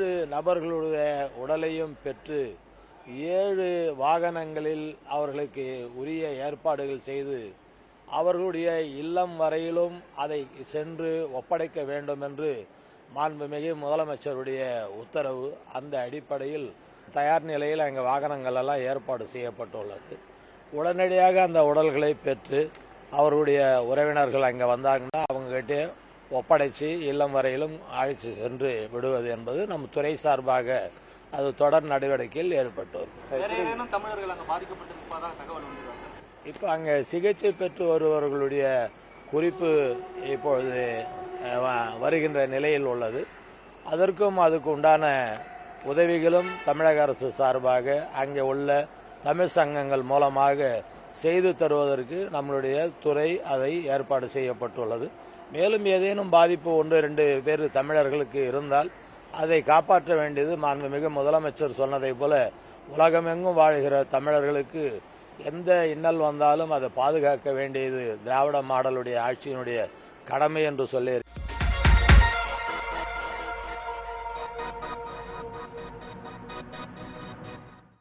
ஏழு நபர்களுடைய உடலையும் பெற்று ஏழு வாகனங்களில் அவர்களுக்கு உரிய ஏற்பாடுகள் செய்து அவர்களுடைய இல்லம் வரையிலும் அதை சென்று ஒப்படைக்க வேண்டும் என்று மாண்புமிகு முதலமைச்சருடைய உத்தரவு. அந்த அடிப்படையில் தயார் நிலையில் அங்கே வாகனங்கள் எல்லாம் ஏற்பாடு செய்யப்பட்டுள்ளது. உடனடியாக அந்த உடல்களை பெற்று அவருடைய உறவினர்கள் அங்கே வந்தாங்கன்னா அவங்ககிட்டே ஒப்படைச்சு இல்லம் வரையிலும் அழைத்து சென்று விடுவது என்பது நம் துறை சார்பாக அது தொடர் நடவடிக்கையில் ஏற்பட்டு வரும் இப்போ அங்கே சிகிச்சை பெற்று வருபவர்களுடைய குறிப்பு இப்பொழுது வருகின்ற நிலையில் உள்ளது. அதற்கும் அதுக்கு உண்டான உதவிகளும் தமிழக அரசு சார்பாக அங்கே உள்ள தமிழ் சங்கங்கள் மூலமாக செய்து தருவதற்கு நம்மளுடைய துறை அதை ஏற்பாடு செய்யப்பட்டுள்ளது. மேலும் ஏதேனும் பாதிப்பு ஒன்று ரெண்டு பேர் தமிழர்களுக்கு இருந்தால் அதை காப்பாற்ற வேண்டியது மாண்புமிகு முதலமைச்சர் சொன்னதை போல உலகமெங்கும் வாழ்கிற தமிழர்களுக்கு எந்த இன்னல் வந்தாலும் அதை பாதுகாக்க வேண்டியது திராவிட மாடலுடைய ஆட்சியினுடைய கடமை என்று சொல்லி